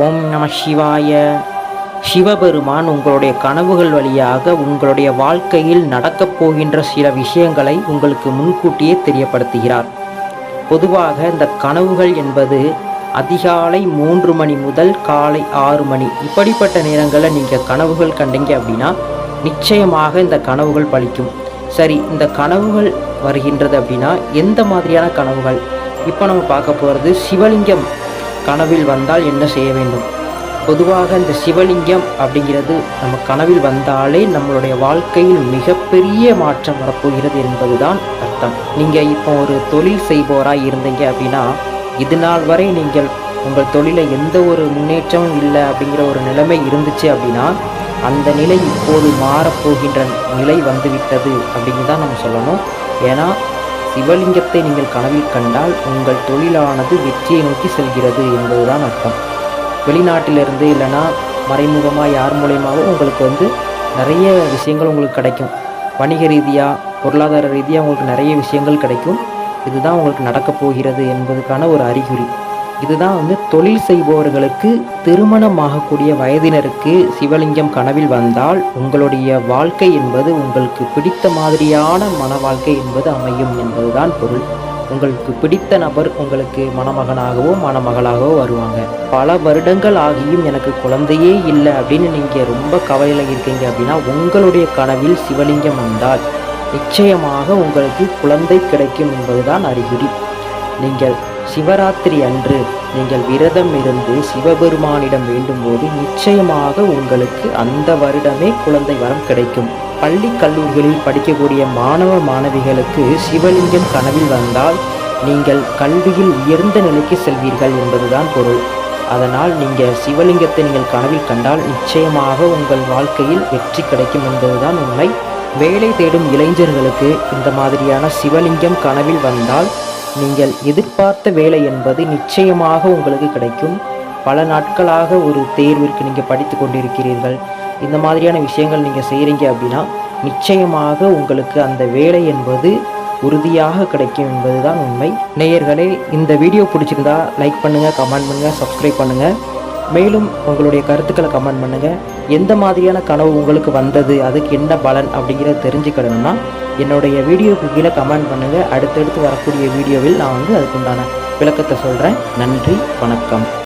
ஓம் நம சிவாய. சிவபெருமான் உங்களுடைய கனவுகள் வழியாக உங்களுடைய வாழ்க்கையில் நடக்கப் போகின்ற சில விஷயங்களை உங்களுக்கு முன்கூட்டியே தெரியப்படுத்துகிறார். பொதுவாக இந்த கனவுகள் என்பது அதிகாலை மூன்று மணி முதல் காலை ஆறு மணி. இப்படிப்பட்ட நேரங்களில் நீங்கள் கனவுகள் கண்டீங்க அப்படின்னா நிச்சயமாக இந்த கனவுகள் பழிக்கும். சரி இந்த கனவுகள் வருகின்றது அப்படின்னா எந்த மாதிரியான கனவுகள்? இப்போ நம்ம பார்க்க போகிறது சிவலிங்கம். கனவில் வந்தால் என்ன செய்ய வேண்டும்? பொதுவாக இந்த சிவலிங்கம் அப்படிங்கிறது நம்ம கனவில் வந்தாலே நம்மளுடைய வாழ்க்கையில் மிகப்பெரிய மாற்றம் வரப்போகிறது என்பதுதான் அர்த்தம். நீங்கள் இப்போ ஒரு தொழில் செய்பவராக இருந்தீங்க அப்படின்னா இது நாள் வரை நீங்கள் உங்கள் தொழிலில் எந்த ஒரு முன்னேற்றமும் இல்லை அப்படிங்கிற ஒரு நிலைமை இருந்துச்சு அப்படின்னா அந்த நிலை இப்போது மாறப்போகின்ற நிலை வந்துவிட்டது அப்படின்னு தான் நம்ம சொல்லணும். ஏன்னா சிவலிங்கத்தை நீங்கள் கனவில் கண்டால் உங்கள் தொழிலானது வெற்றியை நோக்கி செல்கிறது என்பதுதான் அர்த்தம். வெளிநாட்டிலிருந்து இல்லைன்னா மறைமுகமாக யார் மூலயமாவோ உங்களுக்கு வந்து நிறைய விஷயங்கள் உங்களுக்கு கிடைக்கும். வணிக ரீதியாக பொருளாதார ரீதியாக உங்களுக்கு நிறைய விஷயங்கள் கிடைக்கும். இதுதான் உங்களுக்கு நடக்கப் போகிறது என்பதுக்கான ஒரு அறிகுறி. இதுதான் வந்து தொழில் செய்பவர்களுக்கு திருமணமாகக்கூடிய வயதினருக்கு சிவலிங்கம் கனவில் வந்தால் உங்களுடைய வாழ்க்கை என்பது உங்களுக்கு பிடித்த மாதிரியான மன வாழ்க்கை என்பது அமையும் என்பதுதான் பொருள். உங்களுக்கு பிடித்த நபர் உங்களுக்கு மணமகனாகவோ மணமகளாகவோ வருவாங்க. பல வருடங்கள் ஆகியும் எனக்கு குழந்தையே இல்லை அப்படின்னு நீங்கள் ரொம்ப கவலையில் இருக்கீங்க அப்படின்னா உங்களுடைய கனவில் சிவலிங்கம் வந்தால் நிச்சயமாக உங்களுக்கு குழந்தை கிடைக்கும் என்பதுதான் அறிகுறி. நீங்கள் சிவராத்திரி அன்று நீங்கள் விரதம் இருந்து சிவபெருமானிடம் வேண்டும்போது நிச்சயமாக உங்களுக்கு அந்த வருடமே குழந்தை வரம் கிடைக்கும். பள்ளி கல்லூரிகளில் படிக்கக்கூடிய மாணவ மாணவிகளுக்கு சிவலிங்கம் கனவில் வந்தால் நீங்கள் கல்வியில் உயர்ந்த நிலைக்கு செல்வீர்கள் என்பதுதான் பொருள். அதனால் நீங்கள் சிவலிங்கத்தை நீங்கள் கனவில் கண்டால் நிச்சயமாக உங்கள் வாழ்க்கையில் வெற்றி கிடைக்கும் என்பதுதான் உண்மை. வேலை தேடும் இளைஞர்களுக்கு இந்த மாதிரியான சிவலிங்கம் கனவில் வந்தால் நீங்கள் எதிர்பார்த்த வேலை என்பது நிச்சயமாக உங்களுக்கு கிடைக்கும். பல நாட்களாக ஒரு தேர்விற்கு நீங்கள் படித்து கொண்டிருக்கிறீர்கள். இந்த மாதிரியான விஷயங்கள் நீங்கள் செய்கிறீங்க அப்படின்னா நிச்சயமாக உங்களுக்கு அந்த வேலை என்பது உறுதியாக கிடைக்கும் என்பதுதான் உண்மை. நேயர்களே இந்த வீடியோ பிடிச்சிருந்தா லைக் பண்ணுங்கள் கமெண்ட் பண்ணுங்கள் சப்ஸ்கிரைப் பண்ணுங்கள் மேலும் உங்களுடைய கருத்துக்களை கமெண்ட் பண்ணுங்கள் எந்த மாதிரியான கனவு உங்களுக்கு வந்தது? அதுக்கு என்ன பலன் அப்படிங்கிறத தெரிஞ்சுக்கணும்னா என்னுடைய வீடியோவுக்கு கீழே கமெண்ட் பண்ணுங்கள் அடுத்தடுத்து வரக்கூடிய வீடியோவில் நான் வந்து அதுக்குண்டான விளக்கத்தை சொல்கிறேன் நன்றி வணக்கம்.